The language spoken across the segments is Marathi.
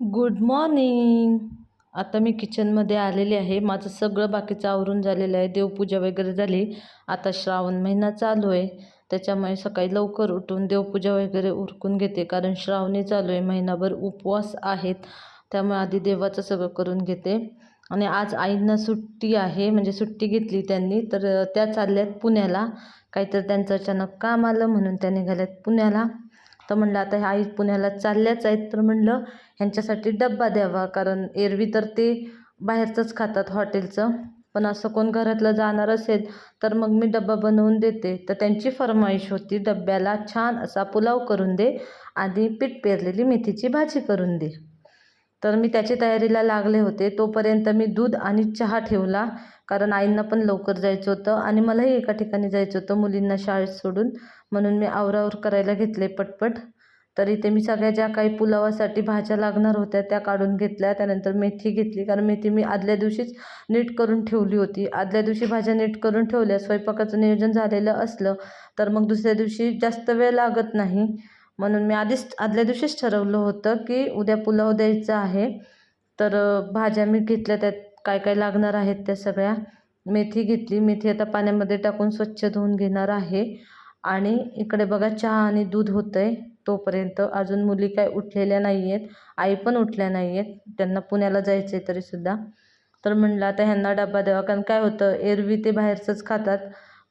गुड मॉर्निंग आता मी किचनमध्ये आलेले आहे. माझं सगळं बाकीचं आवरून झालेलं आहे. देवपूजा वगैरे झाली. आता श्रावण महिना चालू आहे. त्याच्यामुळे सकाळी लवकर उठून देवपूजा वगैरे उरकून घेते. कारण श्रावणी चालू आहे. महिनाभर उपवास आहेत. त्यामुळे आधी देवाचं सगळं करून घेते. आणि आज आईंना सुट्टी आहे. म्हणजे सुट्टी घेतली त्यांनी. तर त्या चालल्यात पुण्याला. काहीतरी त्यांचं अचानक काम आलं म्हणून त्या निघाल्यात पुण्याला. तर म्हणलं आता ह्या आई पुण्याला चालल्याच आहेत. तर म्हणलं ह्यांच्यासाठी डब्बा द्यावा कारण एरवी तर ते बाहेरचंच खातात हॉटेलचं. पण असं कोण घरातलं जाणार असेल तर मग मी डब्बा बनवून देते. तर त्यांची फरमाईश होती डब्याला छान असा पुलाव करून दे आणि पीठ पेरलेली मेथीची भाजी करून दे. तर मी त्याची तयारीला लागले होते. तोपर्यंत मी दूध आणि चहा ठेवला. कारण आईंना पण लवकर जायचं होतं आणि मलाही एका ठिकाणी जायचं होतं मुलींना शाळेत सोडून. म्हणून मी आवरावर करायला घेतले पटपट. तर इथे मी सगळ्या ज्या काही पुलावासाठी भाज्या लागणार होत्या त्या काढून घेतल्या. त्यानंतर मेथी घेतली. कारण मेथी मी आदल्या दिवशीच नीट करून ठेवली होती. आदल्या दिवशी भाज्या नीट करून ठेवल्या. स्वयंपाकाचं नियोजन झालेलं असलं तर मग दुसऱ्या दिवशी जास्त वेळ लागत नाही. म्हणून मी आधीच आदल्या दिवशीच ठरवलं होतं की उद्या पुलाव द्यायचा आहे. तर भाज्या मी घेतल्या त्यात काय काय लागणार आहेत त्या सगळ्या? मेथी घेतली. मेथी आता पाण्यामध्ये टाकून स्वच्छ धुवून घेणार आहे. आणि इकडे बघा चहा आणि दूध होतं आहे तोपर्यंत. अजून मुली काय उठलेल्या नाही आहेत आई पण उठल्या नाही आहेत त्यांना पुण्याला जायचं आहे तरीसुद्धा तर म्हणलं आता ह्यांना डबा द्यावा. कारण काय होतं एरवी ते बाहेरचंच खातात.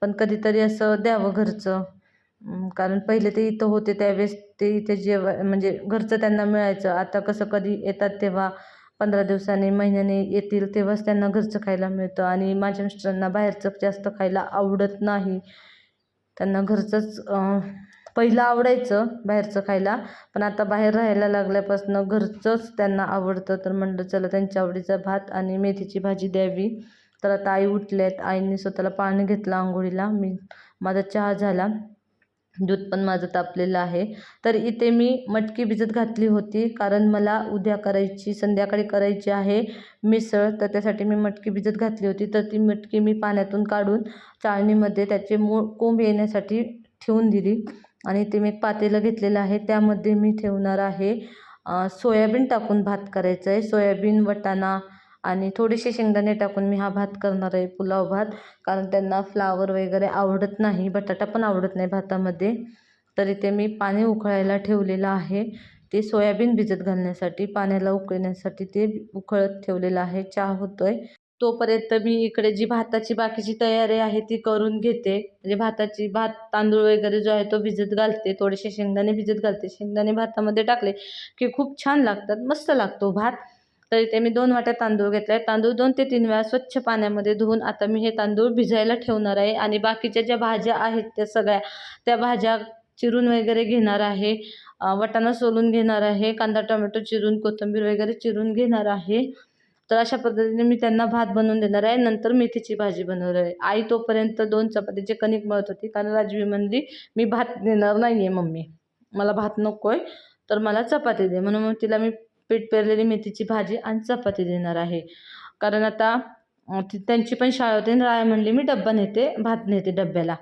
पण कधीतरी असं द्यावं घरचं. कारण पहिले ते इथं होते त्यावेळेस ते इथे जेव म्हणजे घरचं त्यांना मिळायचं. आता कसं कधी येतात तेव्हा पंधरा दिवसांनी महिन्याने येतील तेव्हाच त्यांना घरचं खायला मिळतं. आणि माझ्या मिस्टरांना बाहेरचं जास्त खायला आवडत नाही. त्यांना घरचंच पहिलं आवडायचं बाहेरचं खायला. पण आता बाहेर राहायला लागल्यापासून घरचंच त्यांना आवडतं. तर म्हणलं चला त्यांच्या आवडीचा भात आणि मेथीची भाजी द्यावी. तर आता आई उठल्यात. आईने स्वतःला पाणी घेतलं आंघोळीला. मी माझा चहा झाला. दूध पण माझं तापलेलं आहे. तर इथे मी मटकी भिजत घातली होती कारण मला उद्या करायची संध्याकाळी करायची आहे मिसळ तर त्यासाठी मी मटकी भिजत घातली होती. तर ती मटकी मी पाण्यातून काढून चाळणीमध्ये त्याचे मूळ कोंब येण्यासाठी ठेवून दिली आणि ते मी एक पातेलं घेतलेलं आहे. त्यामध्ये मी ठेवणार आहे सोयाबीन टाकून भात करायचं आहे. सोयाबीन वटाणा आणि थोडेसे शेंगदाणे टाकून मी हा भात करणार आहे पुलाव भात. कारण त्यांना फ्लावर वगैरे आवडत नाही बटाटा पण आवडत नाही भातामध्ये. तर इथे मी पाणी उकळायला ठेवलेलं आहे. ते सोयाबीन भिजत घालण्यासाठी पाण्याला उकळण्यासाठी ते उकळत ठेवलेलं आहे. चहा होतो आहे तोपर्यंत मी इकडे जी भाताची बाकीची तयारी आहे ती करून घेते. म्हणजे भाताची भात तांदूळ वगैरे जो आहे तो भिजत घालते. थोडेसे शेंगदाणे भिजत घालते. शेंगदाणे भातामध्ये टाकले की खूप छान लागतात. मस्त लागतो भात. तर इथे मी दोन वाट्या तांदूळ घेतले आहे तांदूळ दोन ते तीन वेळा स्वच्छ पाण्यामध्ये धुवून आता मी हे तांदूळ भिजायला ठेवणार आहे आणि बाकीच्या ज्या भाज्या आहेत त्या सगळ्या त्या भाज्या चिरून वगैरे घेणार आहे. वटाणा सोलून घेणार आहे कांदा टोमॅटो चिरून कोथिंबीर वगैरे चिरून घेणार आहे. तर अशा पद्धतीने मी त्यांना भात बनवून देणार आहे. नंतर मेथीची भाजी बनवणार आहे. आई तोपर्यंत दोन चपातीचे कणिक मळत होती कारण राजवी म्हणली मी भात देणार नाही आहे मम्मी. मला भात नको आहे तर मला चपाती दे. म्हणून मग तिला मी पीठ पेरलेली मेथीची भाजी आणि चपाती देणार आहे. कारण आता त्यांची पण शाळा होती आणि राय म्हणली मी डब्बा नेते भात नेते डब्याला.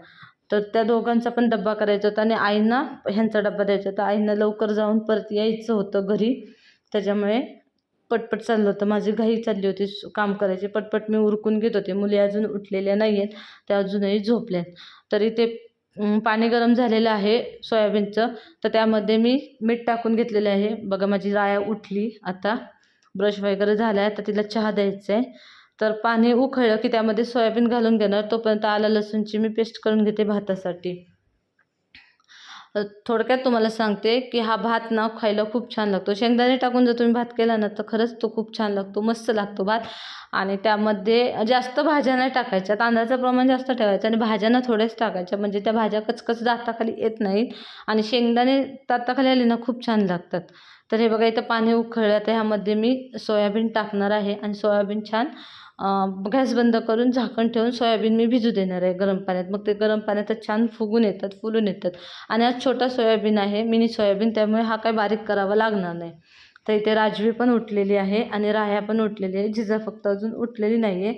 तर त्या दोघांचा पण डब्बा करायचा होता आणि आईंना ह्यांचा डब्बा द्यायचा होता. आईंना लवकर जाऊन परत यायचं होतं घरी. त्याच्यामुळे पटपट चाललं होतं. माझी घाई चालली होती काम करायची. पटपट मी उरकून घेत होते. मुली अजून उठलेल्या नाही आहेत त्या अजूनही झोपल्यात. तरी ते पाणी गरम झालेलं आहे सोयाबीनचं. तर त्यामध्ये मी मीठ टाकून घेतलेलं आहे. बघा माझी राया उठली. आता ब्रश वगैरे झाला आहे तर तिला चहा द्यायचा आहे. तर पाणी उकळलं की त्यामध्ये सोयाबीन घालून घेणार. तोपर्यंत आलं लसूणची मी पेस्ट करून घेते भातासाठी. थोडक्यात तुम्हाला सांगते की हा भात ना खायला खूप छान लागतो. शेंगदाणे टाकून जर तुम्ही भात केला ना तर खरंच तो खूप छान लागतो मस्त लागतो भात. आणि त्यामध्ये जास्त भाज्या नाही टाकायच्या तांदळाचं प्रमाण जास्त ठेवायचं आणि भाज्यांना थोड्याच टाकायच्या. म्हणजे त्या भाज्या कचकच दाताखाली येत नाहीत आणि शेंगदाणे दाताखाली आले ना खूप छान लागतात. तर हे बघा इथं पाणी उकळलं तर ह्यामध्ये मी सोयाबीन टाकणार आहे आणि सोयाबीन छान गॅस बंद करून झाकण ठेवून सोयाबीन मी भिजू देणार आहे गरम पाण्यात. मग ते गरम पाण्यात छान फुगून येतात फुलून येतात. आणि आज छोटा सोयाबीन आहे मिनी सोयाबीन त्यामुळे हा काय बारीक करावा लागणार नाही. तर इथे राजवी पण उठलेली आहे आणि राह्या पण उठलेली आहे. जिजा फक्त अजून उठलेली नाही आहे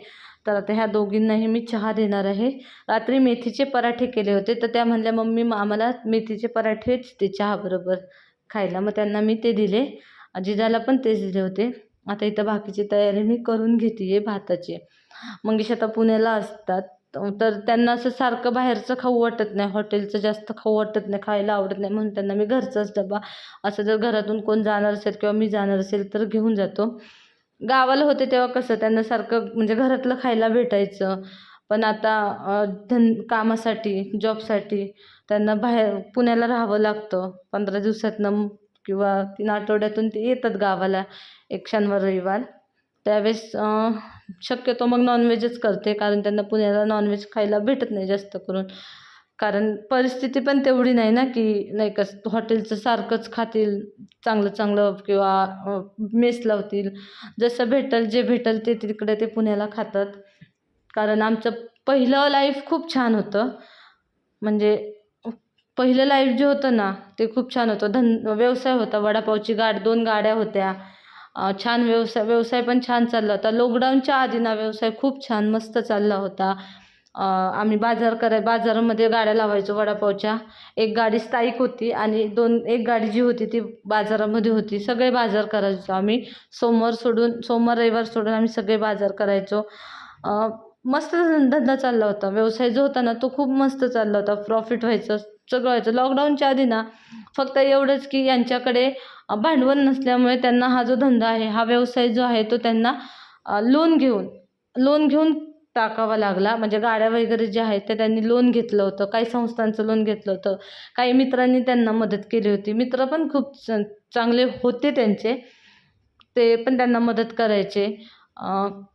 तर आता ह्या दोघींनाही मी चहा देणार आहे. रात्री मेथीचे पराठे केले होते तर त्या म्हणल्या मम्मी आम्हाला मेथीचे पराठेच ते चहाबरोबर खायला. मग त्यांना मी ते दिले. जिजाला पण तेच दिले होते. आता इथं बाकीची तयारी मी करून घेते आहे भाताची. मंगेश आता पुण्याला असतात. तर त्यांना असं सारखं बाहेरचं खाऊ वाटत नाही. हॉटेलचं जास्त खाऊ वाटत नाही. खायला आवडत नाही. म्हणून त्यांना मी घरचाच डबा असं जर घरातून कोण जाणार असेल किंवा मी जाणार असेल तर घेऊन जातो. गावाला होते तेव्हा कसं त्यांना सारखं म्हणजे घरातलं खायला भेटायचं. पण आता धन कामासाठी जॉबसाठी त्यांना बाहेर पुण्याला राहावं लागतं. पंधरा दिवसातनं किंवा तीन आठवड्यातून ते येतात गावाला एक शनिवार रविवार. त्यावेळेस शक्यतो मग नॉनव्हेजच करते कारण त्यांना पुण्याला नॉनव्हेज खायला भेटत नाही जास्त करून. कारण परिस्थिती पण तेवढी नाही ना की नाही का हॉटेलचं सारखंच खातील चांगलं चांगलं किंवा मेस लावतील. जसं भेटेल जे भेटेल ते तिकडे ते पुण्याला खातात. कारण आमचं पहिलं लाईफ खूप छान होतं. म्हणजे पहिलं लाईफ जे होतं ना ते खूप छान होतं. धन व्यवसाय होता वडापावची गाड दोन गाड्या होत्या. छान व्यवसाय व्यवसाय पण छान चालला होता. लॉकडाऊनच्या आधी ना व्यवसाय खूप छान मस्त चालला होता. आम्ही बाजार कराय बाजारामध्ये गाड्या लावायचो वडापावच्या. एक गाडी स्थायिक होती आणि दोन एक गाडी जी होती ती बाजारामध्ये होती. सगळे बाजार करायचो आम्ही. सोमवार सोडून सोमवार रविवार सोडून आम्ही सगळे बाजार करायचो. मस्त धंदा चालला होता. व्यवसाय जो होता ना तो खूप मस्त चालला होता. प्रॉफिट व्हायचं सगळं व्हायचं. लॉकडाऊनच्या आधी ना फक्त एवढंच की यांच्याकडे भांडवल नसल्यामुळे त्यांना हा जो धंदा आहे हा व्यवसाय जो आहे तो त्यांना लोन घेऊन लोन घेऊन टाकावा लागला. म्हणजे गाड्या वगैरे ज्या आहेत त्या त्यांनी लोन घेतलं होतं. काही संस्थांचं लोन घेतलं होतं. काही मित्रांनी त्यांना मदत केली होती. मित्र पण खूप चांगले होते त्यांचे. ते पण त्यांना मदत करायचे.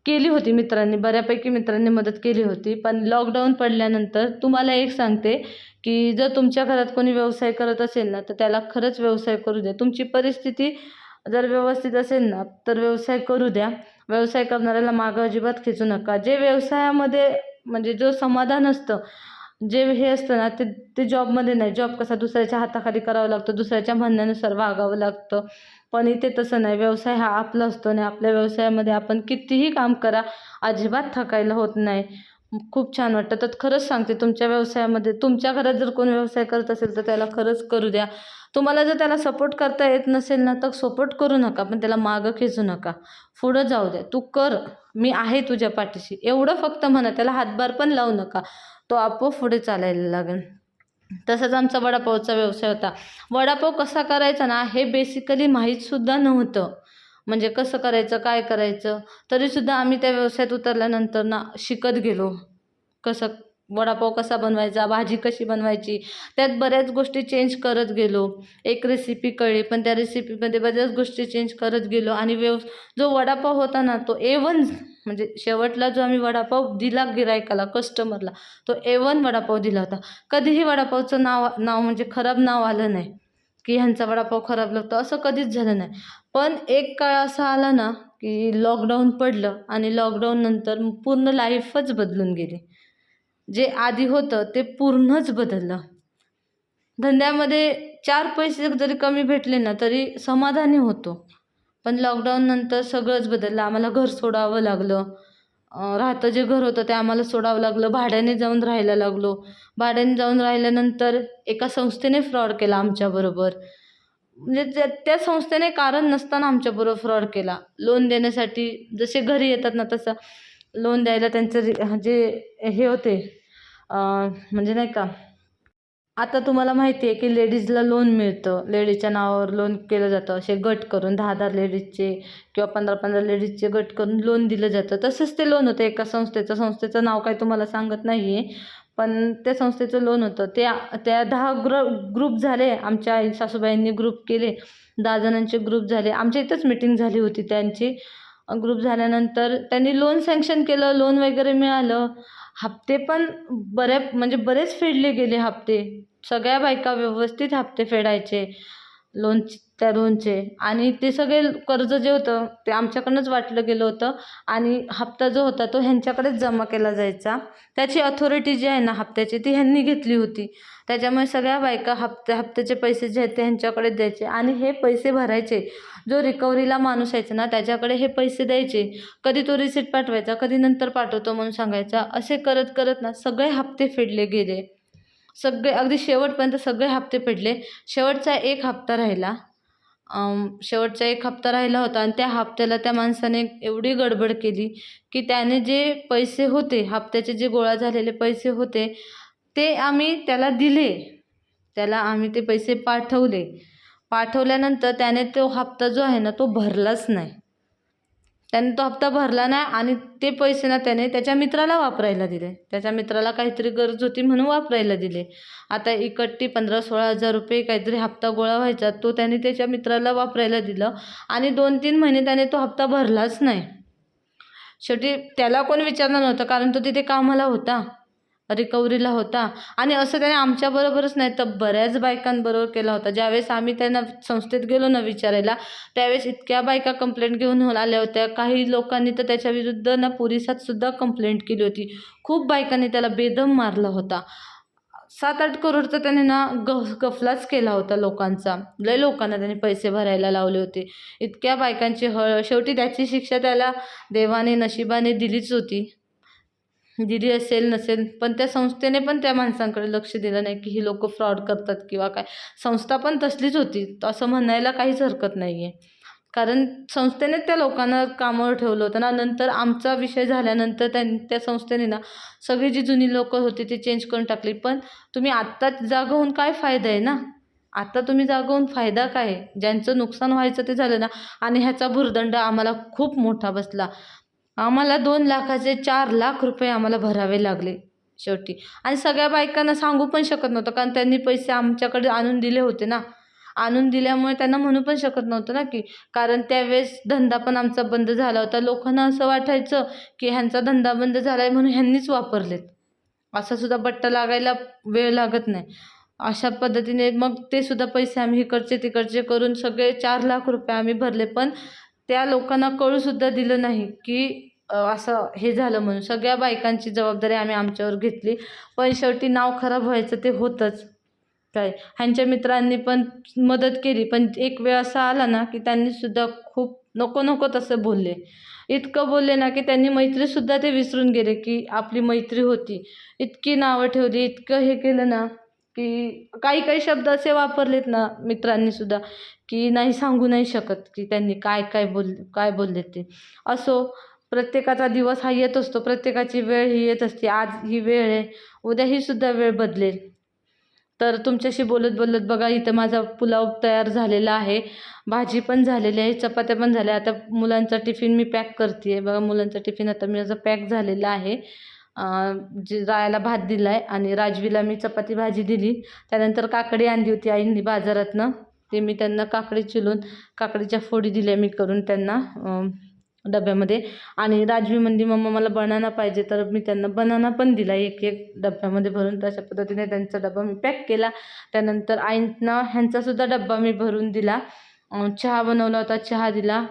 केली होती मित्रांनी बऱ्यापैकी मित्रांनी मदत केली होती. पण लॉकडाऊन पडल्यानंतर तुम्हाला एक सांगते की जर तुमच्या घरात कोणी व्यवसाय करत असेल ना तर त्याला खरंच व्यवसाय करू द्या. तुमची परिस्थिती जर व्यवस्थित असेल ना तर व्यवसाय करू द्या. व्यवसाय करणाऱ्याला मागं अजिबात खेचू नका. जे व्यवसायामध्ये म्हणजे जो समाधान असतं जे हे असतं ना ते ते जॉबमध्ये नाही. जॉब कसा दुसऱ्याच्या हाताखाली करावं लागतं दुसऱ्याच्या म्हणण्यानुसार वागावं लागतं. पण इथे तसं नाही. व्यवसाय हा आपला असतो आणि आपल्या व्यवसायामध्ये आपण कितीही काम करा अजिबात थकायला होत नाही. खूप छान वाटतं. तर खरंच सांगते तुमच्या व्यवसायामध्ये तुमच्या घरात जर कोण व्यवसाय करत असेल तर त्याला खरंच करू द्या. तुम्हाला जर त्याला सपोर्ट करता येत नसेल ना तर सपोर्ट करू नका पण त्याला मागं खेचू नका. पुढं जाऊ द्या. तू कर. मी आहे तुझ्या पाठीशी. एवढं फक्त म्हणा त्याला हातभार पण लावू नका. तो आपोआप पुढे चालायला लागेल. तसंच आमचा वडापावचा व्यवसाय होता. वडापाव कसा करायचा ना हे बेसिकली माहीतसुद्धा नव्हतं. म्हणजे कसं करायचं काय करायचं तरीसुद्धा आम्ही त्या व्यवसायात उतरल्यानंतर ना शिकत गेलो. कसं वडापाव कसा बनवायचा भाजी कशी बनवायची त्यात बऱ्याच गोष्टी चेंज करत गेलो. एक रेसिपी कळली पण त्या रेसिपीमध्ये बऱ्याच गोष्टी चेंज करत गेलो. आणि व्यव जो वडापाव होता ना तो ए वन म्हणजे शेवटला जो आम्ही वडापाव दिला गिरायकाला कस्टमरला तो एवन वडापाव दिला होता. कधीही वडापावचं नाव नाव म्हणजे खराब नाव आलं नाही की ह्यांचा वडापाव खराब लागतो असं कधीच झालं नाही. पण एक काळ असा आला ना की लॉकडाऊन पडलं आणि लॉकडाऊननंतर पूर्ण लाईफच बदलून गेली. जे आधी होतं ते पूर्णच बदललं. धंद्यामध्ये चार पैसे जरी कमी भेटले ना तरी समाधानी होतो. पण लॉकडाऊननंतर सगळंच बदललं. आम्हाला घर सोडावं लागलं. राहतं जे घर होतं ते आम्हाला सोडावं लागलं. भाड्याने जाऊन राहायला लागलो. भाड्याने जाऊन राहिल्यानंतर एका संस्थेने फ्रॉड केला आमच्याबरोबर म्हणजे त्या त्या संस्थेने कारण नसताना आमच्याबरोबर फ्रॉड केला. लोन देण्यासाठी जसे घरी येतात ना तसं लोन द्यायला त्यांचं जे हे होते म्हणजे नाही का आता तुम्हाला माहिती आहे की लेडीजला लोन मिळतं. लेडीजच्या नावावर लोन केलं जातं. असे गट करून दहा दहा लेडीजचे किंवा पंधरा पंधरा लेडीजचे गट करून लोन दिलं जातं. तसंच ते लोन होतं. एका संस्थेचं संस्थेचं नाव काही तुम्हाला सांगत नाही आहे पण त्या संस्थेचं लोन होतं. त्या त्या दहा ग्र ग्रुप झाले. आमच्या आई सासूबाईंनी ग्रुप केले. दहा जणांचे ग्रुप झाले. आमच्या इथंच मिटिंग झाली होती त्यांची. ग्रुप झाल्यानंतर त्यांनी लोन सँक्शन केलं. लोन वगैरे मिळालं. हप्ते पण बऱ्या म्हणजे बरेच फेडले गेले हप्ते. सगळ्या बायका व्यवस्थित हप्ते फेडायचे. लोनची त्या लोनचे. आणि ते सगळे कर्ज जे होतं ते आमच्याकडनंच वाटलं गेलं होतं. आणि हप्ता जो होता तो ह्यांच्याकडेच जमा केला जायचा. त्याची अथॉरिटी जी आहे ना हप्त्याची ती ह्यांनी घेतली होती. त्याच्यामुळे सगळ्या बायका हप्त्या हप्त्याचे पैसे जे आहेत ते ह्यांच्याकडेच द्यायचे. आणि हे पैसे भरायचे. जो रिकव्हरीला माणूस यायचा ना त्याच्याकडे हे पैसे द्यायचे. कधी तो रिसिट पाठवायचा कधी नंतर पाठवतो म्हणून सांगायचा. असे करत करत ना सगळे हप्ते फेडले गेले. सगळे अगदी शेवटपर्यंत सगळे हप्ते फेडले. शेवटचा एक हप्ता राहिला. शेवटचा एक हप्ता राहिला होता आणि त्या हप्त्याला त्या माणसाने एवढी गडबड केली की त्याने जे पैसे होते हप्त्याचे जे गोळा झालेले पैसे होते ते आम्ही त्याला दिले. त्याला आम्ही ते पैसे पाठवले. पाठवल्यानंतर त्याने तो हप्ता जो आहे ना तो भरलाच नाही. त्याने तो हप्ता भरला नाही आणि ते पैसे ना त्याने त्याच्या मित्राला वापरायला दिले. त्याच्या मित्राला काहीतरी गरज होती म्हणून वापरायला दिले. आता इकट्टी पंधरा सोळा हजार रुपये काहीतरी हप्ता गोळा व्हायचा तो त्याने त्याच्या मित्राला वापरायला दिलं आणि दोन तीन महिने त्याने तो हप्ता भरलाच नाही. शेवटी त्याला कोण विचारणार नव्हतं कारण तो तिथे कामाला होता. रिकव्हरीला होता. आणि असं त्याने आमच्याबरोबरच नाही तर बऱ्याच बायकांबरोबर केला होता. ज्यावेळेस आम्ही त्यांना संस्थेत गेलो ना विचारायला त्यावेळेस इतक्या बायका कंप्लेंट घेऊन आल्या होत्या. काही लोकांनी तर त्याच्या विरुद्ध ना पोलिसातसुद्धा कंप्लेंट केली होती. खूप बायकांनी त्याला बेदम मारला होता. सात आठ करोडचा त्याने ना ग गफलाच केला होता लोकांचा. लय लोकांना त्याने पैसे भरायला लावले होते. इतक्या बायकांची हळ शेवटी त्याची शिक्षा त्याला देवाने नशिबाने दिलीच होती. दिली असेल नसेल पण त्या संस्थेने पण त्या माणसांकडे लक्ष दिलं नाही की ही लोक फ्रॉड करतात किंवा काय. संस्था पण तसलीच होती. असं म्हणायला काहीच हरकत नाही आहे कारण संस्थेने त्या लोकांना कामावर ठेवलं होतं ना. नंतर आमचा विषय झाल्यानंतर त्यां त्या संस्थेने ना सगळी जी जुनी लोकं होती ती चेंज करून टाकली. पण तुम्ही आत्ताच जागा होऊन काय फायदा आहे ना? आता तुम्ही जागा होऊन फायदा काय? ज्यांचं नुकसान व्हायचं ते झालं ना. आणि ह्याचा भुर्दंड आम्हाला खूप मोठा बसला. आम्हाला दोन लाखाचे चार लाख रुपये आम्हाला भरावे लागले शेवटी. आणि सगळ्या बायकांना सांगू पण शकत नव्हतं कारण त्यांनी पैसे आमच्याकडे आणून दिले होते ना. आणून दिल्यामुळे त्यांना म्हणू पण शकत नव्हतं ना की कारण त्यावेळेस धंदा पण आमचा बंद झाला होता. लोकांना असं वाटायचं की ह्यांचा धंदा बंद झाला आहे म्हणून ह्यांनीच वापरलेत. असा सुद्धा बट्टा लागायला वेळ लागत नाही. अशा पद्धतीने मग ते सुद्धा पैसे आम्ही इकडचे तिकडचे करून सगळे चार लाख रुपये आम्ही भरले. पण त्या लोकांना कळूसुद्धा दिलं नाही की असं हे झालं म्हणून. सगळ्या बायकांची जबाबदारी आम्ही आमच्यावर घेतली. पण शेवटी नाव खराब व्हायचं ते होतंच. काय? ह्यांच्या मित्रांनी पण मदत केली. पण एक वेळ असा आला ना की त्यांनी सुद्धा खूप नको नको तसं बोलले. इतकं बोलले ना की त्यांनी मैत्रीसुद्धा ते विसरून गेले की आपली मैत्री होती. इतकी नावं ठेवली इतकं हे केलं ना. की काही काही शब्द असे वापरलेत ना मित्रांनी सुद्धा की नाही सांगू नाही शकत की त्यांनी काय काय बोल काय बोलले ते. असो प्रत्येकाचा दिवस हा येत असतो प्रत्येकाची वेळ ही येत असते आज ही वेळ आहे उद्या ही सुद्धा वेळ बदलेल. तर तुमच्याशी बोलत बोलत बघा इथं माझा पुलाव तयार झालेला आहे भाजी पण झालेली आहे चपात्या पण झाल्या आता मुलांचा टिफिन मी पॅक करते आहे बघा मुलांचा टिफिन आता मी माझा पॅक झालेला आहे. जे रायाला भात दिला आहे आणि राजवीला मी चपाती भाजी दिली. त्यानंतर काकडी आणली होती आईंनी बाजारातनं. ते मी त्यांना काकडी चिलून काकडीच्या फोडी दिल्या मी करून त्यांना डब्यामध्ये. आणि राजवी म्हणली मम्मा मला बनाना पाहिजे. तर मी त्यांना बनाना पण दिला एक एक डब्यामध्ये भरून. तशा पद्धतीने त्यांचा डबा मी पॅक केला. त्यानंतर आईंना ह्यांचासुद्धा डब्बा मी भरून दिला. चहा बनवला होता चहा दिला.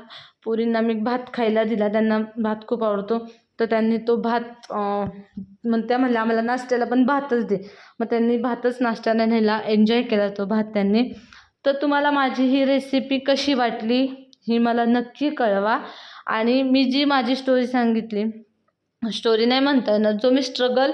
पोरींना मी भात खायला दिला. त्यांना भात खूप आवडतो. तर त्यांनी तो भात मग त्या म्हणल्या आम्हाला नाश्त्याला पण भातच दे. मग त्यांनी भातच नाश्त्याला नेला एन्जॉय केला तो भात त्यांनी. तर तुम्हाला माझी ही रेसिपी कशी वाटली ही मला नक्की कळवा. आणि मी जी माझी स्टोरी सांगितली स्टोरी नाही म्हणता येणार जो मी स्ट्रगल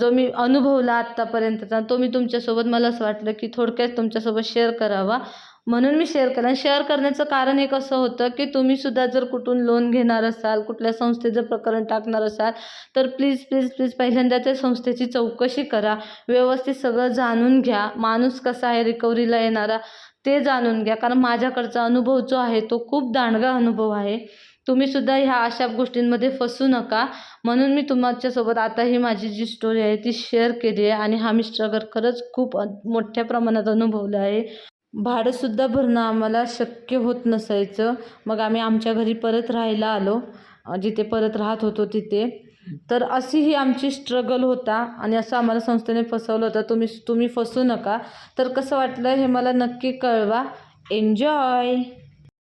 जो मी अनुभवला आत्तापर्यंतचा तो मी तुमच्यासोबत मला असं वाटलं की थोडक्यात तुमच्यासोबत शेअर करावा. म्हणून मी शेअर करेन शेअर करण्याचं कारण एक असं होतं की तुम्ही सुद्धा जर कुठून लोन घेणार असाल कुठल्या संस्थेचं प्रकरण टाकणार असाल तर प्लीज प्लीज प्लीज पहिल्यांदा त्या संस्थेची चौकशी करा. व्यवस्थित सगळं जाणून घ्या. माणूस कसा आहे रिकव्हरीला येणारा ते जाणून घ्या. कारण माझ्याकडचा अनुभव जो आहे तो खूप दांडगा अनुभव आहे. तुम्ही सुद्धा ह्या अशा गोष्टींमध्ये फसू नका. म्हणून मी तुमच्यासोबत आता ही माझी जी स्टोरी आहे ती शेअर केली आहे. आणि हा मी स्ट्रगल खरंच खूप मोठ्या प्रमाणात अनुभवलं आहे. भाडंसुद्धा भरणं आम्हाला शक्य होत नसायचं. मग आम्ही आमच्या घरी परत राहायला आलो. जिथे परत राहत होतो तिथे. तर अशी ही आमची स्ट्रगल होता आणि असं आम्हाला संस्थेने फसवलं होतं. तुम्ही तुम्ही फसू नका. तर कसं वाटलं हे मला नक्की कळवा. एन्जॉय